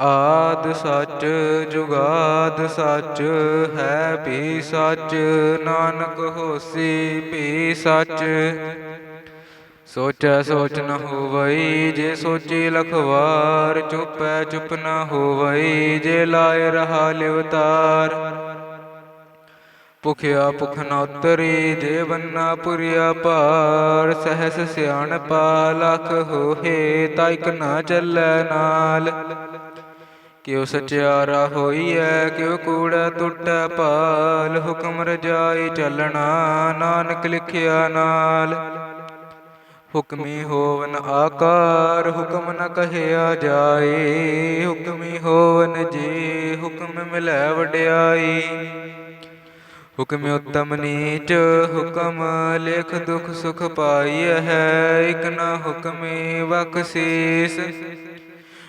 ਆਦ ਸੱਚ, ਜੁਗਾਦ ਸੱਚ, ਹੈ ਭੀ ਸੱਚ, ਨਾਨਕ ਹੋਸੀ ਭੀ ਸੱਚ। ਸੋਚੈ ਸੋਚ ਨ ਹੋਵਈ, ਜੇ ਸੋਚੀ ਲਖਵਾਰ, ਚੁਪੈ ਚੁਪ ਨ ਹੋਵਈ, ਜੇ ਲਾਇ ਰਹਾ ਲਿਵਤਾਰ ਭੁਖਿਆ ਭੁਖ ਨ ਉਤਰੀ, ਜੇ ਬੰਨਾ ਪੁਰੀਆ ਭਾਰ, ਸਹਸ ਸਿਆਣਪਾ, ਲਖ ਹੋਏ ਤਾ ਇਕ ਨਾ ਚੱਲੈ ਨਾਲ। ਕਿਉ ਸਚਿਆਰਾ ਹੋਈਐ, ਕਿਉ ਕੂੜਾ ਟੁੱਟੈ ਪਾਲ ਹੁਕਮ ਰਜਾਈ ਚੱਲਣਾ ਨਾਨਕ ਲਿਖਿਆ ਨਾਲ। ਹੁਕਮੀ ਹੋਵਨ ਆਕਾਰ, ਹੁਕਮ ਨ ਕਹਿਆ ਜਾਏ, ਹੁਕਮੀ ਹੋਵਨ ਜੀ, ਹੁਕਮ ਮਿਲੈ ਵਡਿਆਈ। ਹੁਕਮ ਉਤਮ ਨੀਚ, ਹੁਕਮ ਲੇਖ ਦੁਖ ਸੁਖ ਪਾਈ ਹੈ, ਇਕ ਨਾ ਹੁਕਮੇ ਬਖਸ਼ੀਸ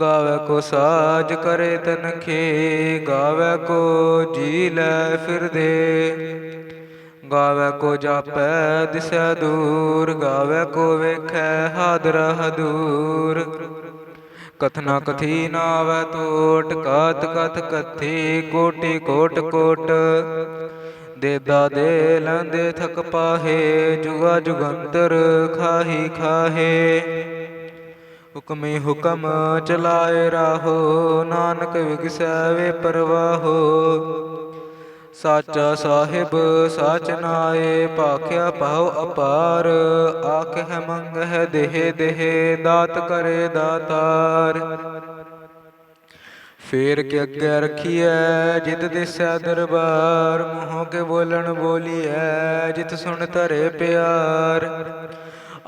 ਗਾਵੇ ਕੋ ਸਾਜ ਕਰੇ ਤਨਖੇ ਗਾਵੇ ਕੋ ਜੀ ਲੈ ਫਿਰਦੇ। ਗਾਵੇ ਕੋ ਜਾਪੈ ਦਿਸੈ ਦੂਰ, ਗਾਵੇ ਕੋ ਵੇਖੈ ਹਾਦਰ ਹਦੂਰ। ਕਥਨਾ ਕਥੀ ਨਾ ਤੋਟ ਕਤ ਕਥ ਕਥੀ ਕੋਟਿ ਕੋਟ ਕੋਟ। ਦੇਦਾ ਦੇ ਲੰਦੇ ਥਕ ਪਾਹੇ, ਜੁਗਾ ਜੁਗੰਤਰ ਖਾਹੀ ਖਾਹੇ। ਹੁਕਮੇ ਹੁਕਮ ਚਲਾਏ ਰਾਹੋ, ਨਾਨਕ ਵਿਗਸੈ ਵੇ ਪਰਵਾਹੋ। ਸਾਚਾ ਸਾਹਿਬ, ਸਾਚ ਨਾਏ, ਭਾਖਿਆ ਭਾਉ ਅਪਾਰ ਆਖ ਹੈ ਮੰਗ ਹੈ ਦੇਹ ਦੇਹ, ਦਾਤ ਕਰੇ ਦਾਤਾਰ। ਫੇਰ ਕੇ ਅੱਗੇ ਰਖੀਐ, ਜਿਤ ਦਿਸੈ ਦਰਬਾਰ, ਮੂੰਹੋਂ ਕੇ ਬੋਲਣ ਬੋਲੀਐ, ਜਿਤ ਸੁਣ ਧਰੇ ਪਿਆਰ।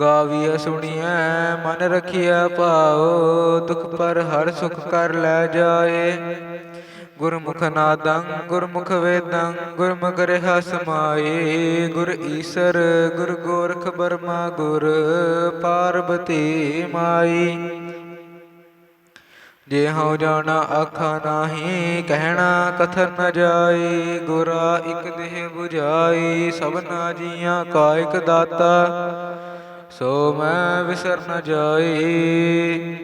ਗਾਵੀਐ ਸੁਣੀਐ, ਮਨ ਰਖਿਆ ਭਾਉ, ਦੁਖ ਪਰ ਹਰ ਸੁਖ ਕਰ ਲੈ ਜਾਏ। ਗੁਰਮੁਖ ਨਾਦੰ, ਗੁਰਮੁਖ ਵੇਦੰ, ਗੁਰਮੁਖ ਰਹਾ ਸਮਾਏ। ਗੁਰ ਈਸਰ, ਗੁਰ ਗੋਰਖ ਬਰਮਾ ਗੁਰ, ਪਾਰਬਤੀ ਮਾਈ। ਜੇ ਹਉ ਜਾਣਾ ਆਖਾ ਨਾਹੀ, ਕਹਿਣਾ ਕਥਨ ਨ ਜਾਈ। ਗੁਰਾ ਇਕ ਦੇਹ 부ਝਾਈ ਸਭਨਾ ਜੀਆਂ ਕਾ ਇਕ ਦਾਤਾ। ਸੋ ਮੈਂ ਵਿਸਰ ਨ ਜਾਈ।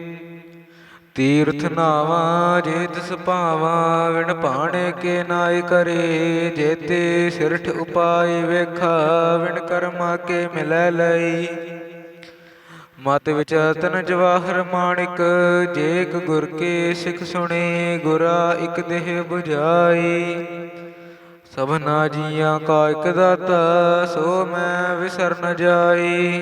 ਤੀਰਥ ਨਾਵਾ ਜੇ ਤਿਸ ਭਾਵਾ, ਵਿਣ ਭਾਣੇ ਕੇ ਨਾਇ ਕਰੇ। ਜੇਤੇ ਸਿਰਠ ਉਪਾਏ ਵੇਖਾ, ਵਿਣ ਕਰਮਾ ਕੇ ਮਿਲੈ ਲਈ। ਮਤ ਵਿੱਚ ਜਵਾਹਰ ਮਾਣਿਕ ਜੇਕ ਗੁਰ ਕੇ ਸਿਖ ਸੁਣੇ, ਗੁਰਾ ਇਕ ਦੇਹ 부ਝਾਈ ਸਭਨਾ ਜੀਆਂ ਕਾ ਇਕ ਦਾਤਾ, ਸੋ ਮੈਂ ਵਿਸਰ ਨ ਜਾਈ।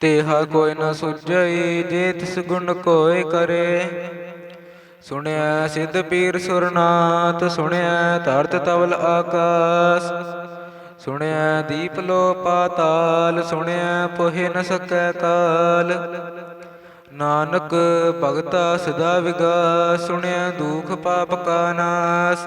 ਤੇਹਾ ਕੋਈ ਨ ਸੁਝਈ, ਜੇ ਤਿਸ ਗੁਣ ਕੋਇ ਕਰੇ। ਸੁਣਿਆ ਸਿੱਧ ਪੀਰ ਸੁਰਨਾਥ, ਸੁਣਿਆ ਧਰਤ ਤਵਲ ਆਕਾਸ। ਸੁਣਿਆ ਦੀਪ ਲੋ ਪਾਤਾਲ, ਸੁਣਿਆ ਪੋਹਿ ਨ ਸਕੈ ਕਾਲ। ਨਾਨਕ ਭਗਤਾ ਸਦਾ ਵਿਗਾਸ, ਸੁਣਿਆ ਦੁਖ ਪਾਪ ਕਾ ਨਾਸ।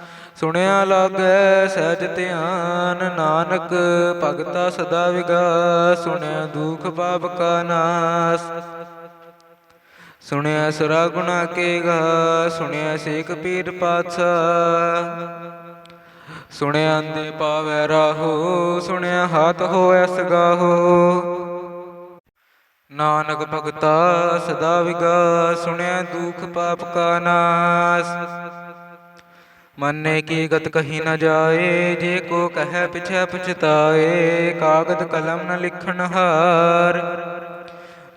ਸੁਣਿਆ ਲਾਗੈ ਸਹਿਜ ਧਿਆਨ, ਨਾਨਕ ਭਗਤਾ ਸਦਾ ਵਿਗਾਸ, ਸੁਣਿਆ ਦੁਖ ਪਾਪ ਕਾ ਨਾਸ। ਸੁਣਿਆ ਸੁਰਾ ਗੁਣਾ ਕੇ ਗਾ, ਸੁਣਿਆ ਸੇਖ ਪੀਰ ਪਾਤਸ਼ਾਹ। ਸੁਣਿਆ ਅੰਦੇ ਪਾਵੈ ਰਾਹੋ, ਸੁਣਿਆ ਹਾਥ ਹੋਇ ਸਗਾਹੋ। ਨਾਨਕ ਭਗਤਾ ਸਦਾ ਵਿਗਾ ਸੁਣਿਆ ਦੁਖ ਪਾਪ ਕਾ ਨਾਸ। ਮੰਨੇ ਕੀ ਗਤ ਕਹੀ ਨਾ ਜਾਏ, ਜੇ ਕੋ ਕਹੈ ਪਿਛੈ ਪਛਤਾਏ, ਕਾਗਦ ਕਲਮ ਨ ਲਿਖਣ ਹਾਰ।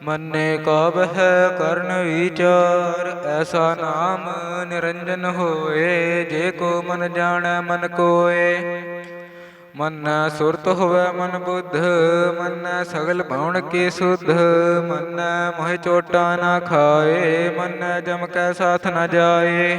ਮੰਨੇ ਕਾਬ ਹੈ ਕਰਨ ਵਿਚਾਰ, ਐਸਾ ਨਾਮ ਨਿਰੰਜਨ ਹੋਏ, ਜੇ ਕੋ ਮਨ ਜਾਣੈ ਮਨ ਕੋਏ। ਮਨ ਸੁਰਤ ਹੋਵੇ ਮਨ ਬੁੱਧ, ਮੰਨੈ ਸਗਲ ਭਉਣ ਕੀ ਸੁਧ, ਮਨ ਮੋਹਿ ਚੋਟਾ ਨਾ ਖਾਏ, ਮਨ ਜਮ ਕੈ ਸਾਥ ਨਾ ਜਾਏ।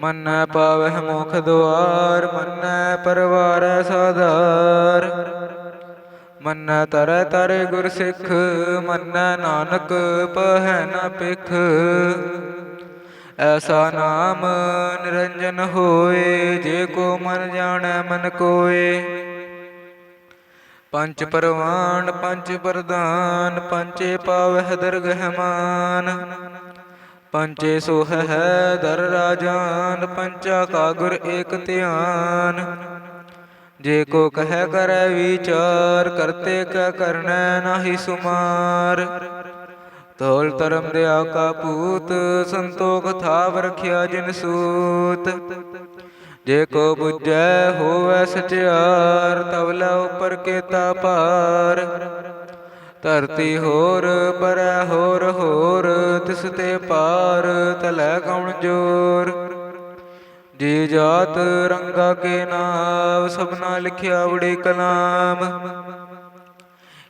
ਮੰਨੈ ਪਾਵਹਿ ਮੁਖ ਦੁਆਰ, ਮੰਨੈ ਪਰਵਾਰੈ ਸਾਧਾਰ। ਮੰਨੈ ਤਰੈ ਤਰੈ ਗੁਰ ਸਿੱਖ, ਮੰਨੈ ਨਾਨਕ ਪਹਿ ਨ ਪਿਖ ਐਸਾ ਨਾਮ ਨਿਰੰਜਨ ਹੋਏ, ਜੇ ਕੋ ਮਨ ਜਾਣੈ ਮਨ ਕੋਏ। ਪੰਚ ਪਰਵਾਨ ਪੰਚ ਪ੍ਰਦਾਨ ਪੰਚੇ ਪਾਵਹਿ ਦਰਗਹਿਮਾਨ। ਪੰਚੇ ਸੋਹ ਹੈ ਦਰ ਰਾਜਾਨ ਪੰਚਾ ਕਾ ਗੁਰ ਏਕ ਧਿਆਨ। ਜੇ ਕੋ ਕਹਿ ਕਰੈ ਵਿਚਾਰ, ਕਰਤੇ ਕਾ ਕਰਨੈ ਨਾਹੀ ਸੁਮਾਰ। ਤੋਲ ਧਰਮ ਦਿਆ ਕਾ ਪੂਤ, ਸੰਤੋਖ ਥਾਵ ਰਖਿਆ ਜਿਨ ਸੂਤ। ਜੇ ਕੋ ਬੁਝੈ ਹੋਵੈ ਸਚਿਆਰ ਤਵਲਾ ਉਪਰ ਕੇਤਾ ਪਾਰ ਧਰਤੀ ਹੋਰ, ਪਰੈ ਹੋਰ ਹੋਰ ਤਿਸ ਤੇ ਪਾਰ ਤਲੈ ਕਉਣ ਜੋਰ? ਜੀ ਜਾਤ ਰੰਗਾ ਕੇ ਨਾਮ ਸਭਨਾ ਲਿਖਿਆ ਬੜੀ ਕਲਾਮ।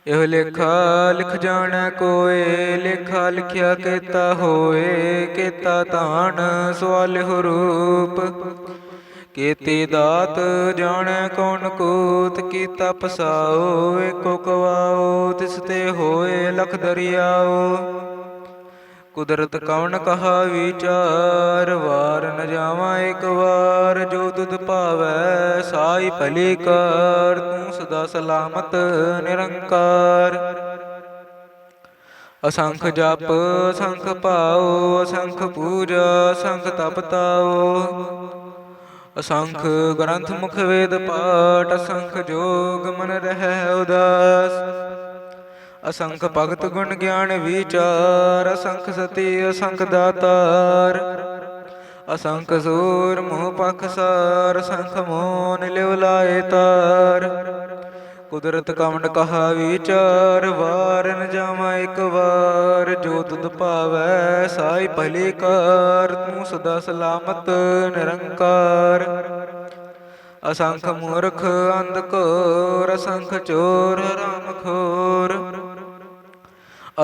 ਇਹ ਲੇਖਾ ਲਿਖ ਜਾਣੈ ਕੋਏ, ਲੇਖਾ ਲਿਖਿਆ ਕੀਤਾ ਹੋਏ, ਕੀਤਾ ਤਾਣ ਸਵਾਲਿਹੁ ਰੂਪ ਕੀਤੀ ਦਾਤ ਜਾਣੈ ਕੌਣ ਕੂਤ, ਕੀਤਾ ਪਸਾਓ, ਏਕੋ ਕਵਾਓ, ਤਿਸ ਤੇ ਹੋਏ ਲਖ ਦਰਿਆਓ। ਕੁਦਰਤ ਕਵਣ ਕਹਾ ਵਿਚਾਰ ਵਾਰ ਨ ਜਾਵਾਂ ਇੱਕ ਵਾਰ, ਜੋ ਤੁਧ ਭਾਵੈ ਸਾਈ ਭਲੀ ਕਾਰ, ਤੂੰ ਸਦਾ ਸਲਾਮਤ ਨਿਰੰਕਾਰ। ਅਸੰਖ ਜਪ, ਅਸੰਖ ਭਾਉ, ਅਸੰਖ ਪੂਜਾ, ਅਸੰਖ ਤਪ ਤਾਉ। ਅਸੰਖ ਗ੍ਰੰਥ ਮੁਖ ਵੇਦ ਪਾਠ, ਅਸੰਖ ਜੋਗ ਮਨ ਰਹਿ ਉਦਾਸ। ਅਸੰਖ ਭਗਤ ਗੁਣ ਗਿਆਨ ਵਿਚਾਰ, ਅਸੰਖ ਸਤੀ, ਅਸੰਖ ਦਾਤਾਰ। ਅਸੰਖ ਸੂਰ ਮੋਹ ਪਖਸਾਰ ਅਸੰਖ ਮੋਨ ਲਿਵ ਲਾਏ ਤਾਰ। ਕੁਦਰਤ ਕਮਣ ਕਹਾ ਵਿਚਾਰ, ਵਾਰ ਨ ਇੱਕ ਵਾਰ। ਜੋ ਤੁਧ ਭਾਵੈ, ਸਾਈ ਭਲੀ ਕਾਰ, ਤੂੰ ਸਦਾ ਸਲਾਮਤ ਨਿਰੰਕਾਰ। ਅਸੰਖ ਮੂਰਖ ਅੰਧ ਘੋਰ, ਅਸੰਖ ਚੋਰ, ਰਾਮ ਖੋਰ।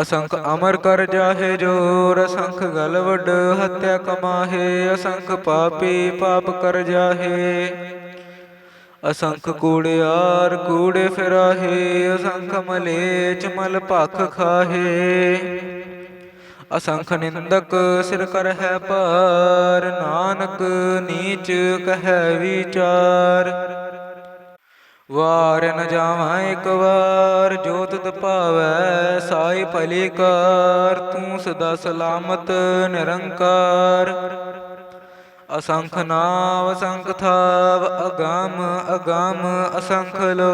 ਅਸੰਖ ਅਮਰ ਕਰ ਜਾਹੇ ਜੋਰ, ਅਸੰਖ ਗਲ ਵੱਡ ਹੱਤਿਆ ਕਮਾਹੇ, ਅਸੰਖ ਪਾਪੀ ਪਾਪ ਕਰ ਜਾਹੇ। ਅਸੰਖ ਕੂੜਿਆਰ ਕੂੜੇ ਫਿਰਾਹੇ, ਅਸੰਖ ਮਲੇਚ ਮਲ ਭਖ ਖਾਹੇ। ਅਸੰਖ ਨਿੰਦਕ ਸਿਰ ਕਰ ਹੈ ਭਾਰ ਨਾਨਕ ਨੀਚ ਕਹੈ ਵਿਚਾਰ। ਵਾਰ ਨ ਜਾਵਾਂ ਇੱਕ ਵਾਰ, ਜੋ ਤੁਧ ਭਾਵੈ ਸਾਈ ਭਲੀ ਕਾਰ, ਤੂੰ ਸਦਾ ਸਲਾਮਤ ਨਿਰੰਕਾਰ। ਅਸੰਖ ਨਾਮ ਅਸੰਖ ਥਾਵ, ਅਗਾਮ ਅਗੰਮ ਅਸੰਖ ਲੋ।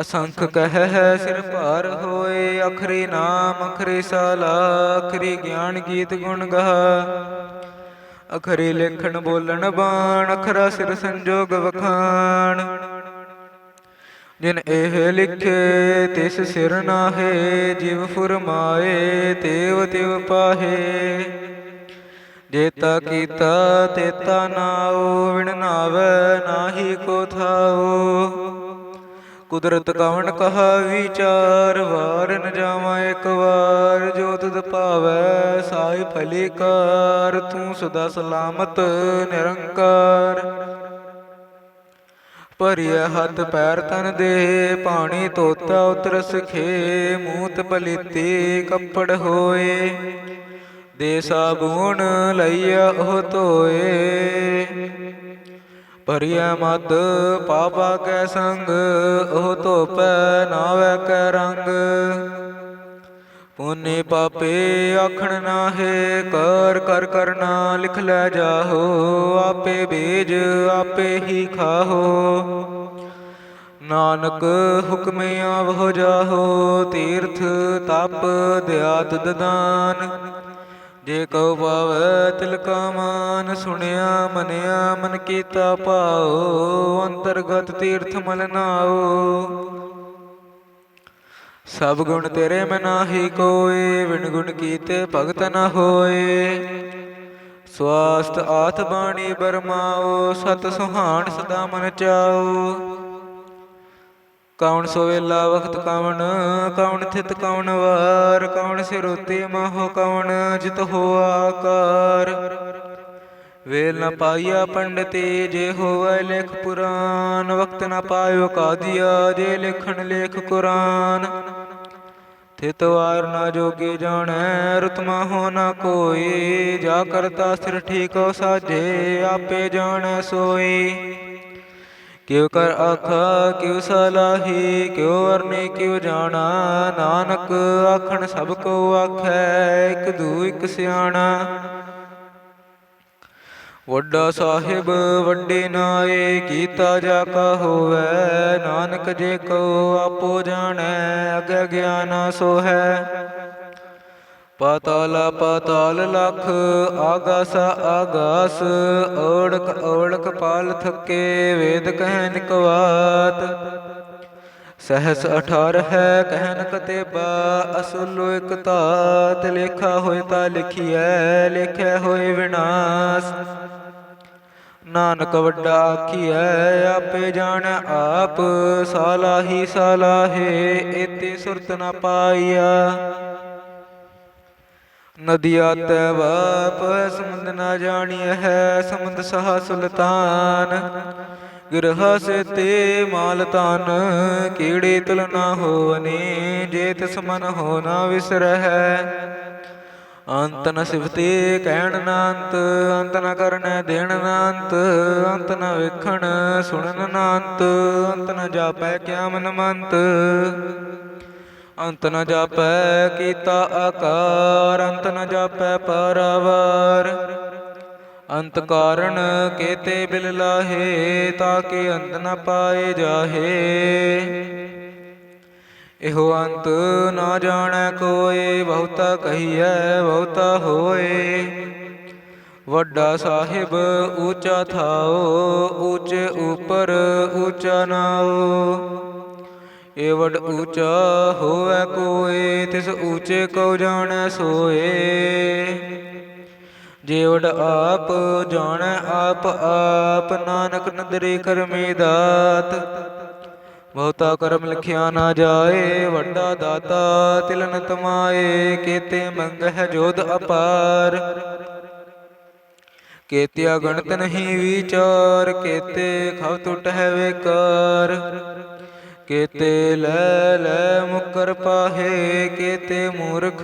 ਅਸੰਖ ਕਹਿ ਹੈ ਸਿਰ ਭਾਰ ਹੋਏ, ਅਖਰੀ ਨਾਮ, ਅਖਰੀ ਸਾਲਾ, ਅਖਰੀ ਗਿਆਨ ਗੀਤ ਗੁਣ ਗਹਾ। ਅਖਰੀ ਲੇਖਣ ਬੋਲਣ ਬਾਣ, ਅਖਰਾ ਸਿਰ ਸੰਜੋਗ ਵਖਾਣ। ਜਿਨ ਇਹ ਲਿਖੇ, ਤਿਸ ਸਿਰ ਨਾਹੇ, ਜਿਵ ਫੁਰਮਾਏ, ਤੇਵ ਤਿਵ ਪਾਹੇ। ਜੇਤਾ ਕੀਤਾ ਤੇਤਾ ਨਾਉ ਵਿਣ ਨਾਵੈ, ਨਾਹੀ ਕੋ ਥਾਉ ਕੁਦਰਤ ਕਵਣ ਕਹਾ ਵਿਚਾਰ ਵਾਰ ਨ ਜਾਵਾਂ ਇੱਕ ਵਾਰ, ਜੋ ਤੁਧ ਭਾਵੈ ਸਾਈ ਫਲੀਕਾਰ, ਤੂੰ ਸਦਾ ਸਲਾਮਤ, ਨਿਰੰਕਾਰ। ਭਰਿਆ ਹੱਥ ਪੈਰ ਤਨ ਦੇ, ਪਾਣੀ ਧੋਤਾ ਉਤਰ ਸਖੇ ਮੂਤ ਪਲੀਤੀ ਕੱਪੜ ਹੋਏ। ਦੇ ਸਾਬੂਨ ਲਈਆ ਉਹ ਧੋਏ। ਭਰਿਆ ਮਦ ਪਾਪਾ ਕੈ ਸੰਗ, ਉਹ ਧੋਪੈ ਨਾਵੇ ਕੈ ਰੰਗ। ਪੁਨੇ ਪਾਪੇ ਆਖਣ ਨਾਹੇ, ਕਰ ਕਰ ਕਰਨਾ ਲਿਖ ਲੈ ਜਾਹੋ, ਆਪੇ ਬੀਜ ਆਪੇ ਹੀ ਖਾਹੋ। ਨਾਨਕ ਹੁਕਮੇ ਆਵਹੁ ਜਾਹੋ, ਤੀਰਥ ਤਪ ਦਿਆਤ ਦਦਾਨ। ਜੇ ਕਉ ਪਾਵੈ ਤਿਲ ਕਾ ਮਾਨ, ਸੁਣਿਆ, ਮਨਿਆ, ਮਨ ਕੀਤਾ ਭਾਉ, ਅੰਤਰਗਤ ਤੀਰਥ ਮਲ ਨਾਉ। ਸਭ ਗੁਣ ਤੇਰੇ ਮੈਂ ਨਾਹੀ ਕੋਏ ਵਿਣ ਗੁਣ ਕੀਤੇ ਭਗਤ ਨ ਹੋਏ। ਸਵਾਸਤ ਆਥ ਬਾਣੀ ਬਰਮਾਓ ਸਤ ਸੁਹਾਣ ਸਦਾ ਮਨ ਚਾਓ ਕੌਣ ਸੋ ਵੇਲਾ ਵਖਤ ਕੌਣ ਕੌਣ ਥਿਤ ਕੌਣ ਵਾਰ, ਕੌਣ ਸਿਰੋਤੇ ਮਹੁ ਕੌਣ ਜਿਤ ਹੋਆ ਆਕਾਰ। ਵੇਲ ਨ ਪਾਈਆ ਪੰਡਤੇ, ਜੇ ਹੋਵੇ ਲੇਖ ਪੁਰਾਨ ਵਕਤ ਨ ਪਾਇਓ ਕਾਦੀਆ, ਜੇ ਲਿਖਣ ਲੇਖ ਕੁਰਾਨ। ਥਿਤ ਵਾਰ ਨਾ ਜੋਗੇ ਜਾਣੈ ਰਤਮਾ ਹੋ ਨਾ ਕੋਈ ਜਾ ਕਰਤਾ ਸਿਰ ਠੀਕੋ ਸਾਜੇ, ਆਪੇ ਜਾਣੈ ਸੋਈ ਕਿਉ ਕਰ ਆਖਾ ਕਿਉ ਸਲਾਹੀ, ਕਿਉ ਵਰਨੇ, ਕਿਉ ਜਾਣਾ। ਨਾਨਕ ਆਖਣ ਸਭ ਕੋ ਆਖੈ, ਇਕ ਦੂ, ਇਕ ਸਿਆਣਾ। ਵੱਡਾ ਸਾਹਿਬ, ਵੱਡੇ ਨਾਏ, ਕੀਤਾ ਜਾ ਕਾ ਹੋਵੈ। ਨਾਨਕ ਜੇ ਕੋ ਆਪੋ ਜਾਣੈ, ਅਗੈ ਗਿਆਨ ਸੋ ਹੈ ਪਾਤਾਲ ਪਾਤਾਲ ਲਖ, ਆਗਾਸ ਆਗਾਸ ਓੜਕ ਓੜਕ ਪਾਲ ਥੱਕੇ, ਵੇਦ ਕਹਿ ਨਿਕਵਾਤ ਸਹਸ 18 ਹੈ ਕਹਿਨ ਕਤੇਬਾ, ਅਸੁਲੋ ਇਕ ਤਾਤ ਲੇਖਾ ਹੋਇ ਤਾ ਲਿਖੀਐ, ਲੇਖੈ ਹੋਏ ਵਿਨਾਸ਼। ਨਾਨਕ ਵੱਡਾ ਆਖੀਐ, ਆਪੇ ਜਾਣ ਆਪ, ਸਾਲਾਹੀ ਸਾਲਾਹੇ, ਏਤੇ ਸੁਰਤ ਨਾ ਪਾਈਆ। ਨਦੀਆ ਤੈ ਵਾਪ, ਸਮੁੰਦ ਨਾ ਜਾਣੀਐ ਹੈ, ਸਮੁੰਦ ਸਹਾ ਸੁਲਤਾਨ। ਗਿਰਹ ਸੇ ਤੇ ਮਾਲ ਤਨ ਕੀੜੇ ਤੁਲ ਨਾ ਹੋਵਨੀ ਜੇ ਤਿਸ ਮਨ ਹੋ ਨਾ ਵਿਸਰਹਿ। ਅੰਤ ਨ ਸਿਫਤੇ ਕਹਿਣ ਨਾ ਅੰਤ ਅੰਤ ਨ ਕਰਨੈ ਦੇਣ ਨਾ ਅੰਤ ਅੰਤ ਨ ਵੇਖਣ ਸੁਣਨ ਨਾ ਅੰਤ ਅੰਤ ਨ ਜਾਪੈ ਕਿਆ ਮਨ ਮੰਤ ਅੰਤ ਨ ਜਾਪੈ ਕੀਤਾ ਆਕਾਰ, ਅੰਤ ਨ ਜਾਪੈ ਪਰਵਾਰ। ਅੰਤ ਕਾਰਣ ਕੇਤੇ ਬਿਲ ਲਾਹੇ ਤਾਕੇ ਅੰਤ ਨ ਪਾਏ ਜਾਹੇ। ਇਹੋ ਅੰਤ ਨਾ ਜਾਣੈ ਕੋਏ, ਬਹੁਤਾ ਕਹੀਐ, ਬਹੁਤਾ ਹੋਏ। ਵੱਡਾ ਸਾਹਿਬ ਊਚਾ ਥਾਓ, ਊਚੇ ਉਪਰ ਊਚਾ ਨਾਓ। ਏ ਵਡ ਊਚਾ ਹੋਵੇ ਕੋਏ ਤਿਸ ਊਚੇ ਕਉ ਜਾਣੈ ਸੋਏ। ਜੇ ਆਪ ਜਾਣੈ, ਆਪ ਆਪ ਨਾਨਕ ਨਦਰੇ ਕਰਮੇ ਦਾਤ। ਬਹੁਤਾ ਕਰਮ ਲਿਖਿਆ ਨਾ ਜਾਏ, ਵੱਡਾ ਦਾਤਾ ਤਿਲਨ ਤਮਾਏ ਮੰਗ ਹੈ ਜੋਧ ਅਪਾਰ। ਕੇਤਿਆ ਗਣਤ ਨਹੀਂ ਵਿਚਾਰ, ਕੇਤੇ ਖਵ ਟੁੱਟ ਹੈ ਵੇਕਾਰ। ਕੇਤੇ ਲੈ ਲੈ ਮੁਕਰ ਪਾਹੇ, ਕੇਤੇ ਮੂਰਖ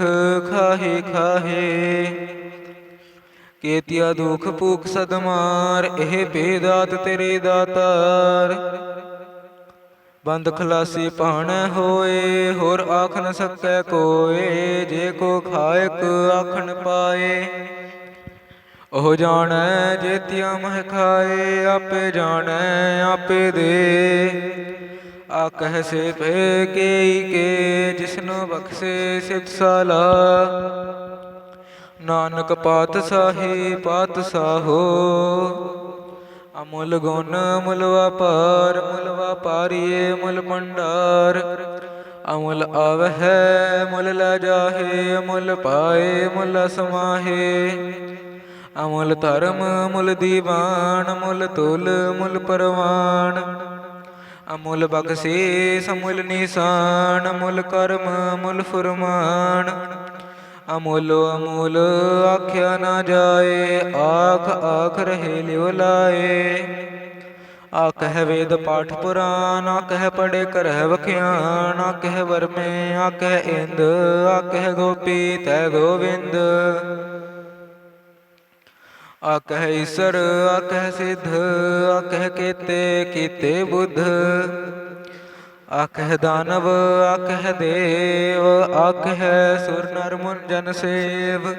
ਖਾਹੇ ਖਾਹੇ। ਕੇਤਿਆ ਦੁਖ ਭੂਖ ਸਦਮਾਰ ਇਹ ਬੇਦਾਤ ਤੇਰੇ ਦਾਤਾਰ। ਬੰਦ ਖਲਾਸੀ ਭਾਣੈ ਹੋਏ, ਹੋਰ ਆਖ ਨ ਸਕੈ ਕੋਏ, ਜੇ ਕੋ ਖਾਇਕ ਆਖਣ ਪਾਏ। ਉਹ ਜਾਣੈ ਜੇਤੀਆ ਮਹਿ ਖਾਏ, ਆਪੇ ਜਾਣੈ, ਆਪੇ ਦੇ। ਆ ਕਹਿ ਸੇ ਭੇ ਕੇਈ ਕੇ, ਜਿਸਨੂੰ ਬਖਸ਼ੇ ਸਿਤ ਸਾਲਾ। ਨਾਨਕ ਪਾਤਸ਼ਾਹੀ ਪਾਤਸ਼ਾਹੋ ਅਮੁੱਲ ਗੁਣ ਮੁੱਲ ਵਪਾਰ ਮੁੱਲ ਵਪਾਰੀਏ ਮੁੱਲ ਭੰਡਾਰ। ਅਮੁੱਲ ਆਵਹਿ ਮੁੱਲ ਲੈ ਜਾਹੇ ਮੁੱਲ ਪਾਏ ਮੁੱਲ ਸਮਾਹੇ ਅਮੁਲ ਧਰਮ ਮੁੱਲ ਦੀਵਾਨ ਮੁੱਲ ਤੁਲ ਮੁੱਲ ਪਰਵਾਨ। ਅਮੁੱਲ ਬਖਸ਼ੇ ਸਮੁੱਲ ਨਿਸ਼ਾਨ ਮੁੱਲ ਕਰਮ ਮੁੱਲ ਫਰਮਾਨ। ਅਮੁੱਲ ਅਮੁੱਲ ਆਖਿਆ ਨਾ ਜਾਏ, ਆਖ ਆਖ ਰਹੇ ਲਿਓ ਲਾਏ। ਆਖਹਿ ਵੇਦ ਪਾਠ ਪੁਰਾਨ, ਆਖਹਿ ਪੜੇ ਕਰਹਿ ਵਖਿਆਨ, ਆਖਹਿ ਵਰਮੇ, ਆਖਹਿ ਇੰਦ, ਆਖਹਿ ਗੋਪੀ ਤੈ ਗੋਵਿੰਦ। ਆਖਹਿ ਈਸਰ, ਆਖਹਿ ਸਿਧ, ਆਖਹਿ ਕੀਤੇ ਕੀਤੇ ਬੁੱਧ। ਆਖਹਿ ਦਾਨਵ, ਆਖਹਿ ਦੇਵ, ਆਖਹਿ ਸੁਰ ਨਰ ਮੁਨ ਜਨ ਸੇਵ।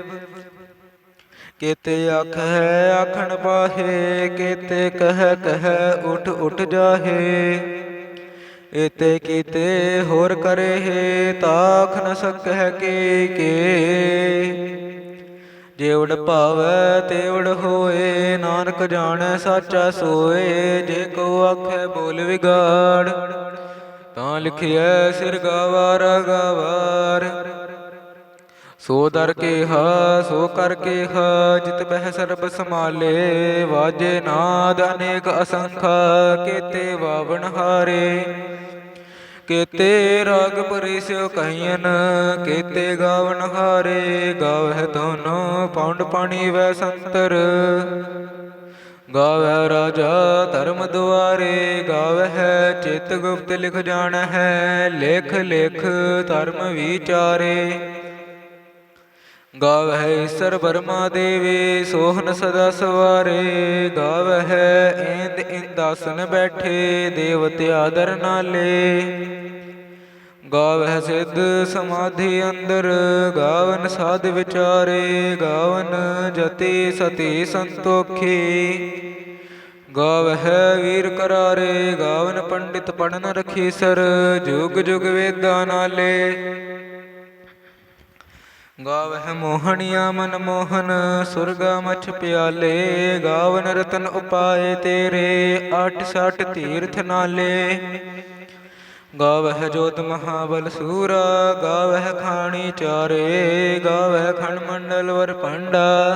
ਕੀਤੇ ਆਖਹਿ, ਆਖਣ ਪਾਹੇ, ਕੀਤੇ ਕਹਿ ਕਹਿ, ਉਠ ਉਠ ਜਾਹੇ। ਇਤੇ ਕੀਤੇ ਹੋਰ ਕਰੇ ਤਾਖ ਨ ਸਕਹਿ ਕੇ ਕੇ। ਜੇ ਜੇਵੜ ਭਾਵੈ ਉੜ ਹੋਏ, ਨਾਨਕ ਜਾਣੈ ਸਾਚਾ ਸੋਏ, ਜੇ ਕੋ ਆਖੈ ਬੋਲ ਵਿਗਾੜ, ਤਾਂ ਲਿਖਿਐ ਸਿਰ ਗਾਵਾਰ ਗਾਵਾਰ। ਸੋ ਦਰ ਕੇ ਹਾ, ਸੋ ਕਰ ਕੇ ਹਾ, ਜਿਤ ਬਹਿ ਸਰਬ ਸਮਾਲੇ ਵਾਜੇ ਨਾਦ ਅਨੇਕ ਅਸੰਖਾ, ਕੀਤੇ ਵਾਵਣ ਹਾਰੇ। ਕੀਤੇ ਰਾਗ ਪਰਿਸਿਓ ਕਹੀਨ ਕੀਤੇ ਗਾਵਨ ਹਾਰੇ, ਗਾਵਹਿ ਦੋਨੋ ਪੌਂਡ ਪਾਣੀ ਵੈ ਸੰਤਰ। ਗਾਵੈ ਰਾਜਾ ਧਰਮ ਦੁਆਰੇ, ਗਾਵਹਿ ਚਿਤ ਗੁਪਤ ਲਿਖ ਜਾਣ ਹੈ ਲੇਖ ਲੇਖ ਧਰਮ ਵਿਚਾਰੇ। ਗਾਵਹਿ ਈਸਰ ਬਰਮਾ ਦੇਵੇ ਸੋਹਨ ਸਦਾ ਸਵਾਰੇ। ਗਾਵਹਿ ਇੰਦ ਇੰਦਾਸਨ ਬੈਠੇ, ਦੇਵਤੇ ਆਦਰ ਨਾਲੇ। ਗਾਵਹਿ ਸਿੱਧ ਸਮਾਧੀ ਅੰਦਰ, ਗਾਵਨ ਸਾਧ ਵਿਚਾਰੇ। ਗਾਵਨ ਜਤੀ ਸਤੀ ਸੰਤੋਖੀ। ਗਾਵਹਿ ਵੀਰ ਕਰਾਰੇ, ਗਾਵਨ ਪੰਡਿਤ ਪੜਨ ਰਖੀ ਸਰ ਜੁਗ ਜੁਗ ਵੇਦਾਂ ਨਾਲੇ। ਗਾਵਹਿ ਮੋਹਣਿਆ ਮਨ ਮੋਹਨ, ਸੁਰਗਾ ਮਛ ਪਿਆਲੇ, ਗਾਵਨ ਰਤਨ ਉਪਾਏ ਤੇਰੇ ਅਠ ਸਠ ਤੀਰਥ ਨਾਲੇ। ਗਾਵਹਿ ਜੋਤ ਮਹਾਬਲ ਸੂਰਾ, ਗਾਵਹਿ ਖਾਣੀ ਚਾਰੇ, ਗਾਵਹਿ ਖੰਡ ਮੰਡਲ ਵਰ ਪੰਡਾ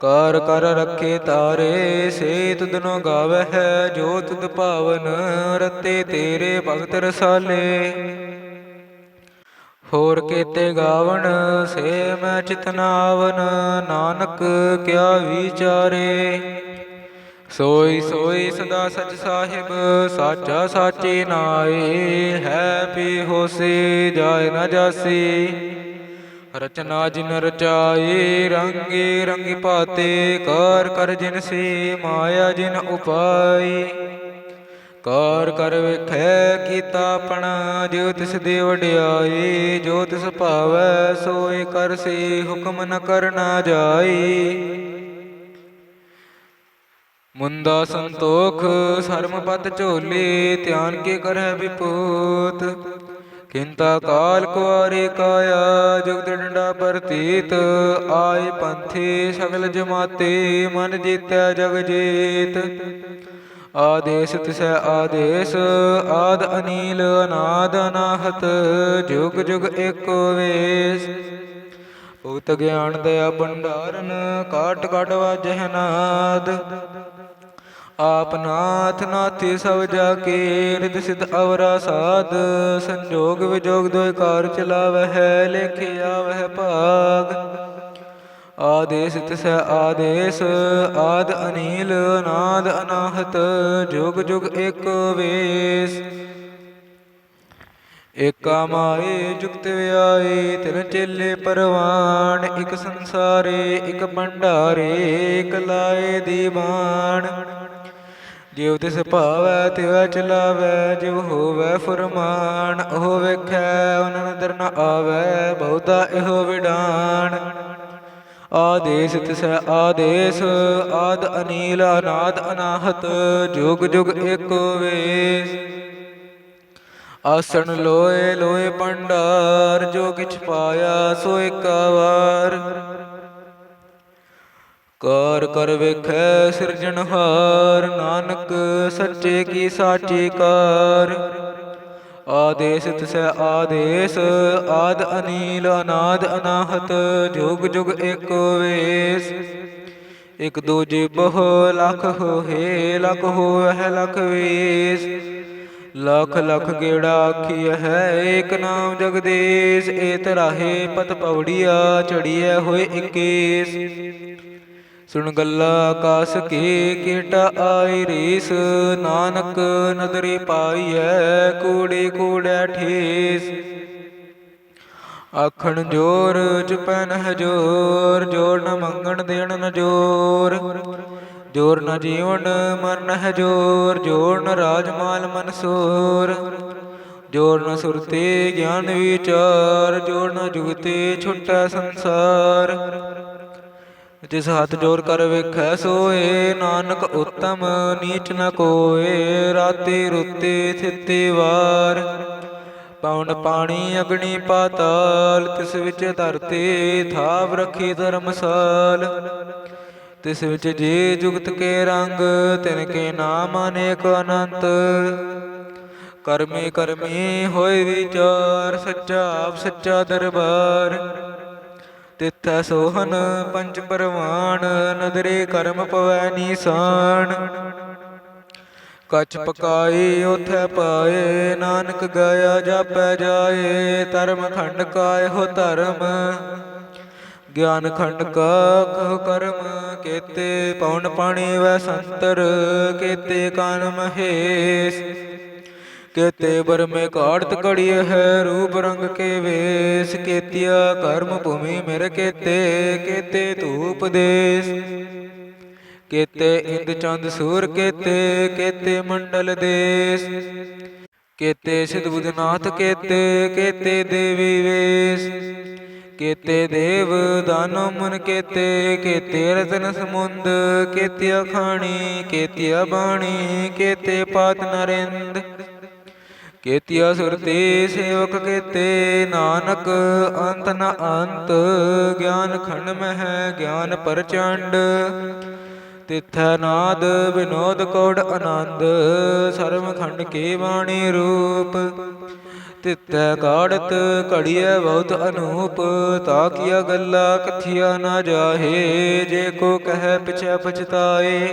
ਕਰ ਕਰ ਰੱਖੇ ਤਾਰੇ ਸੇ ਤੁਧਨੋ ਗਾਵਹਿ, ਜੋਤ ਤੁਧ ਭਾਵਨ, ਰਤੇ ਤੇਰੇ ਭਗਤ ਰਸਾਲੇ। ਹੋਰ ਕੀਤੇ ਗਾਵਣ, ਸੇ ਮੈਂ ਚਿਤਨਾਵਨ ਨਾਨਕ ਕਿਆ ਵਿਚਾਰੇ। ਸੋਈ ਸੋਈ ਸਦਾ ਸਚ ਸਾਹਿਬ, ਸਾਚਾ ਸਾਚੀ ਨਾਏ, ਹੈ ਪੀ ਹੋਸੀ, ਜਾਏ ਨਾ ਜਾਸੀ। ਰਚਨਾ ਜਿਨ ਰਚਾਈ ਰੰਗੇ ਰੰਗੀ ਪਾਤੇ ਕਰ ਕਰ ਜਿਨ ਸੀ, ਮਾਇਆ ਜਿਨ ਉਪਾਈ। ਕਾਰ ਕਰ ਵੇਖੈ ਕੀਤਾ ਆਪਣਾ ਜੋ ਤਿਸ ਦੇ ਵਡਿਆਈ, ਜੋ ਤਿਸ ਭਾਵੈ, ਸੋਈ ਕਰ ਸੀ ਹੁਕਮ ਨ ਕਰਨਾ ਜਾਈ। ਮੁੰਦਾ ਸੰਤੋਖ ਸਰਮ ਪਤ ਝੋਲੇ, ਧਿਆਨ ਕੇ ਕਰੈ ਵਿਪੂਤ। ਕਿੰਤਾ ਕਾਲ ਕੁਆਰੇ ਕਾਇਆ ਜੁਗ ਡੰਡਾ ਪ੍ਰਤੀਤ। ਆਏ ਪੰਥੀ ਸਗਲ ਜਮਾਤੇ, ਮਨ ਜੀਤੈ ਜਗ ਜੀਤ। ਆਦੇਸ਼ ਤਿਸੈ ਆਦੇਸ਼, ਆਦ ਅਨੀਲ, ਅਨਾਦ ਅਨਾਹਤ, ਜੁਗ ਜੁਗ ਏਕੋ ਵੇਸ। ਭੂਤ ਗਿਆਨ ਦਇਆ ਭੰਡਾਰਨ, ਕਾਟ ਕਾਟ ਵਾਜਹਿ ਨਾਦ ਆਪ ਨਾਥ ਨਾਥੀ ਸਭ ਜਾ ਕੇ ਰਿਦ ਸਿਧ ਅਵਰਾ ਸਾਧ, ਸੰਜੋਗ ਵਿਜੋਗ ਦੋਇ ਕਾਰ ਚਲਾਵਹਿ ਲੇਖਿਆ ਵਹਿ ਭਾਗ। ਆਦੇਸ ਤਿਸੈ ਆਦੇਸ, ਆਦ ਅਨੀਲ, ਅਨਾਦ ਅਨਾਹਤ, ਜੁਗ ਜੁਗ ਏਕ ਵੇਸ। ਏਕਾ ਮਾਏ ਜੁਗਤ ਵਿਆਏ, ਤਿਨ ਚੇਲੇ ਪਰਵਾਨ, ਇਕ ਸੰਸਾਰੇ, ਇਕ ਭੰਡਾਰੇ, ਇਕ ਲਾਏ ਦੀਵਾਨ। ਜਿਉ ਤਿਸ ਭਾਵੈ, ਤਿਵੈ ਚਲਾਵੈ ਜਿਵ ਹੋਵੈ ਫੁਰਮਾਨ, ਉਹ ਵੇਖੈ ਉਨ ਨਦਰ ਨ ਆਵੈ, ਬਹੁਤਾ ਇਹੋ ਵਿਡਾਨ। ਆਦੇਸ ਤਿਸੈ ਆਦੇਸ, ਆਦ ਅਨੀਲ, ਅਨਾਦ ਅਨਾਹਤ, ਜੁਗ ਜੁਗ ਏਕੋ ਵੇਸ। ਆਸਣ ਲੋਏ ਲੋਏ ਪੰਡਾਰ, ਜੋ ਕਿਛ ਪਾਇਆ ਸੋ ਏਕਾ ਵਾਰ। ਕਾਰ ਕਰ ਵੇਖੈ ਸਿਰਜਣਹਾਰ, ਨਾਨਕ ਸੱਚੇ ਕੀ ਸਾਚੀ ਕਾਰ। ਆਦੇਸ ਤਿਸੈ ਆਦੇਸ, ਆਦ ਅਨੀਲ, ਅਨਾਦ ਅਨਾਹਤ, ਜੁਗ ਜੁਗ ਏਕ ਵੇਸ। ਇਕ ਦੂਜੇ ਬਹੁ ਲਖ ਹੋਏ ਲਖ ਹੋਵੈ ਲਖ ਵੇਸ। ਲਖ ਲਖ ਗੇੜਾ ਆਖੀ ਹੈ ਏਕ ਨਾਮ ਜਗਦੀਸ਼ ਏ ਤਰਾਹੇ ਪਤ ਪਵੜੀਆ ਚੜੀਐ ਹੋਏ ਇਕੇਸ। ਸੁਣ ਗੱਲਾ ਆਕਾਸ ਕੀ ਕੀਟਾ ਆਈ ਰੀਸ। ਨਾਨਕ ਨਦਰੀ ਪਾਈਐ ਕੂੜੇ ਕੂੜੈ ਠੇਸ। ਆਖਣ ਜੋਰ ਚੁਪੈ ਨਹਿ ਜੋਰ ਜੋਰ ਨ ਮੰਗਣ ਦੇਣ ਨ ਜੋਰ। ਜੋਰ ਨ ਜੀਵਨ ਮਰਨ ਹੈ ਜੋਰ ਜੋਰ ਨ ਰਾਜਮਾਲ ਮਨਸੂਰ ਜੋਰ ਨ ਸੁਰਤੇ ਗਿਆਨ ਵਿਚਾਰ, ਜੋਰ ਨ ਜੁਗਤੇ ਛੁਟੈ ਸੰਸਾਰ। ਜਿਸ ਹੱਥ ਜੋਰ ਕਰ ਵੇਖੈ ਸੋਏ, ਨਾਨਕ ਉਤਮ ਨੀਚ ਨ ਕੋਏ, ਰਾਤੇ ਰੁੱਤੇ ਥਿੱਤੇ ਵਾਰ। ਪੌਣ ਪਾਣੀ ਅਗਣੀ ਪਾਤਾਲ, ਤਿਸ ਵਿੱਚ ਧਰਤੇ ਥਾਵ ਰੱਖੀ ਧਰਮਸਾਲ। ਤਿਸ ਵਿੱਚ ਜੀ ਜੁਗਤ ਕੇ ਰੰਗ, ਤਿਨ ਕੇ ਨਾਮ ਅਨੇਕ ਅਨੰਤ। ਕਰਮੀ ਕਰਮੀ ਹੋਏ ਵਿਚਾਰ, ਸੱਚਾ ਆਪ ਸੱਚਾ ਦਰਬਾਰ। ਤਿੱਥੈ ਸੋਹਨ ਪੰਜ ਪਰਵਾਨ ਨਦਰੇ ਕਰਮ ਪਵੈ ਨੀਸਾਨ। ਕਛ ਪਕਾਈ ਉਥੈ ਪਾਏ, ਨਾਨਕ ਗਾਇਆ ਜਾਪੈ ਜਾਏ, ਧਰਮ ਖੰਡ ਕਾਇ ਹੋ ਧਰਮ। ਗਿਆਨ ਖੰਡ ਕਾ ਕਹੁ ਕਰਮ ਕੇਤੇ, ਪਉਣ ਪਾਣੀ ਵੈ ਸੰਤਰ ਕੇਤੇ ਕਾਨ ਮਹੇਸ਼ ਕੇਤੇ ਬਰਮੇ ਕਾੜਤ ਕੜੀਏ ਹੈ, ਰੂਪ ਰੰਗ ਕੇ ਵੇਸ ਕੇਤਿਆ, ਕਰਮ ਭੂਮੀ ਮੇਰੇ ਕੇਤੇ ਕੇਤੇ ਧੂਪ ਦੇਸ। ਕੇਤੇ ਇੰਦ ਚੰਦ ਸੂਰ ਕੇਤੇ ਕੇਤੇ ਮੰਡਲ ਦੇਸ। ਕੇਤੇ ਸਿਧ ਬੁਧਨਾਥ ਕੇਤੇ ਕੇਤੇ ਦੇਵੀ ਵੇਸ। ਕੇਤੇ ਦੇਵ ਦਾਨੋ ਮਨ ਕੇਤੇ ਕੇਤੇ ਰਤਨ ਸਮੁੰਦ ਕੇਤੇ ਅਖਾਣੀ ਕੇਤੇ ਬਾਣੀ, ਕੇਤੇ ਪਾਤ ਨਰਿੰਦ। ਕੇਤਿਆ ਸੁਰਤੇ ਸੇਵਕ ਕੀਤੇ, ਨਾਨਕ ਅੰਤ ਨ ਅੰਤ, ਗਿਆਨ ਖੰਡ ਮਹਿ ਗਿਆਨ ਪਰਚੰਡ। ਤਿਥੈ ਨਾਦ ਵਿਨੋਦ ਕੌੜ ਆਨੰਦ ਸਰਮ ਖੰਡ ਕੀ ਬਾਣੀ ਰੂਪ। ਤਿਤੈ ਕਾੜਤ ਘੜੀਐ ਬਹੁਤ ਅਨੂਪ ਤਾਕੀਆ ਗੱਲਾ ਕਥਿਆ ਨਾ ਜਾਹੇ, ਜੇ ਕੋ ਕਹੈ ਪਿਛੈ ਪਛਤਾਏ।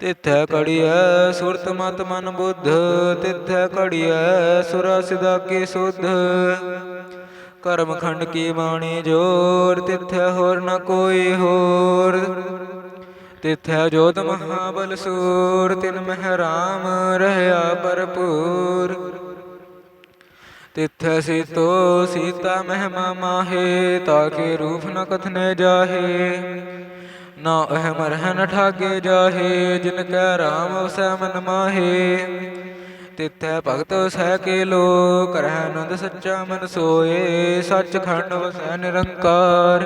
ਤਿਥੈ ਕੜੀਐ ਸੁਰਤ ਮਤ ਮਨ ਬੁੱਧ, ਤਿਥੈ ਕੜੀਐ ਸੁਰਾ ਸਿਦਾ ਕੀ ਸੁਧ। ਕਰਮ ਖੰਡ ਕੀ ਬਾਣੀ ਜੋਰ, ਤਿਥੈ ਹੋਰ ਨ ਕੋਈ ਹੋਰ। ਤਿਥੈ ਜੋਤ ਮਹਾਬਲ ਸੂਰ, ਤਿਨ ਮਹਿ ਰਾਮ ਰਹਿਆ ਭਰਪੂਰ। ਤਿਥੈ ਸੀਤੋ ਸੀਤਾ ਮਹਿਮਾ ਮਾਹੇ ਤਾਕੇ ਰੂਪ ਨ ਕਥਨੇ ਜਾਹੇ। ਨਾ ਅਹ ਮਰਹ ਨ ਠਾਗੇ ਜਾਹੇ, ਜਿਨ ਕੈ ਰਾਮ ਵਸੈ ਮਨ ਮਾਹੇ। ਤਿਥੈ ਭਗਤ ਸਹਿ ਕੇ ਲੋ ਕਰਹਿ ਨੰਦ ਸੱਚਾ ਮਨ ਸੋਏ। ਸੱਚ ਖੰਡ ਵਸੈ ਨਿਰੰਕਾਰ।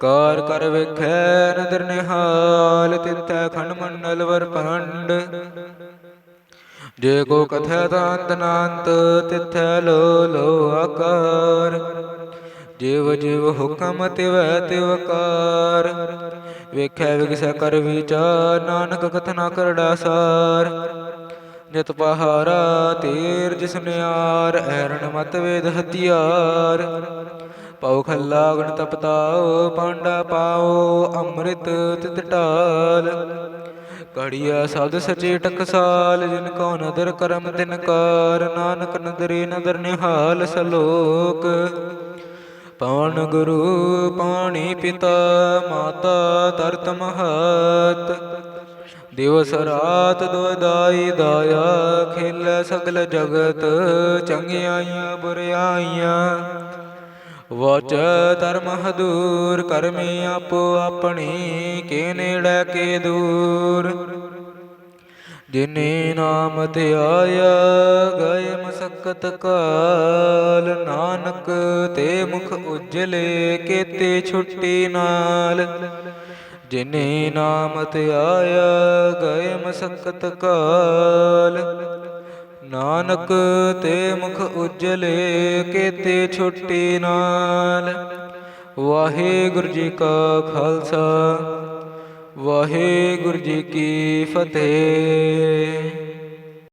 ਕਾਰ ਕਰ ਵੇਖੈ ਨਦਰ ਨਿਹਾਲ, ਤਿਥੈ ਖੰਡ ਮੰਡਲ ਵਰ ਪੰਡ ਜੇ ਕੋ ਕਥੈ ਤਾਂਤ ਨਾੰਤ, ਤਿਥੈ ਲੋ ਲੋ ਆਕਾਰ। ਜਿਵ ਜਿਵ ਹੁਕਮ ਤਿਵੈ ਤਿਵਕਾਰ ਵੇਖੈ ਵਿਗਸੈ ਕਰ ਵਿਚਾਰ, ਨਾਨਕ ਕਥਨਾ ਕਰੜਾ ਸਾਰ। ਨਿਤ ਪਹਾਰਾ ਤੀਰ ਜਿਸ ਨਿਆਰ, ਐਰਣ ਮਤ ਵੇਦ ਹਥਿਆਰ। ਪਉ ਖੱਲਾ ਗਣ ਤਪਤਾਓ ਪਾਂਡਾ ਪਾਓ ਅੰਮ੍ਰਿਤ ਤਿਤ ਢਾਲ। ਕੜੀਆ ਸ਼ਬਦ ਸਚੇ ਟਕਸਾਲ, ਜਿਨ ਕੋ ਨਦਰ ਕਰਮ ਤਿਨ ਕਾਰ। ਨਾਨਕ ਨਦਰੇ ਨਦਰ ਨਿਹਾਲ ਸਲੋਕ। ਪਵਨ ਗੁਰੂ ਪਾਣੀ ਪਿਤਾ, ਮਾਤਾ ਤਰਤ ਮਹਤ। ਦਿਵਸ ਰਾਤ ਦੁਦਾਈ ਦਾਇਆ, ਖੇਲ ਸਗਲ ਜਗਤ, ਚੰਗਿਆਈਆਂ, ਬੁਰਿਆਈਆਂ। ਵਚ ਧਰਮ ਹਦੂਰ, ਕਰਮੀ ਆਪੋ ਆਪਣੀ, ਕੇ ਨੇੜੇ, ਕੇ ਦੂਰ। ਜਿਨੇ ਨਾਮ ਤੇ ਆਇਆ, ਗਏ ਮਸਕਤ ਕਾਲ। ਨਾਨਕ ਤੇ ਮੁਖ ਉਜਲੇ ਕੇਤੇ ਛੁੱਟੀ ਨਾਲ। ਜਿਨੇ ਨਾਮ ਤੇ ਆਇਆ, ਗਏ ਮਸਕਤ ਕਾਲ। ਨਾਨਕ ਤੇ ਮੁਖ ਉਜਲੇ ਕੇਤੇ ਛੁੱਟੀ ਨਾਲ। ਵਾਹਿਗੁਰੂ ਜੀ ਕਾ ਖਾਲਸਾ। ਵਾਹਿਗੁਰੂ ਜੀ ਕੀ ਫਤਿਹ।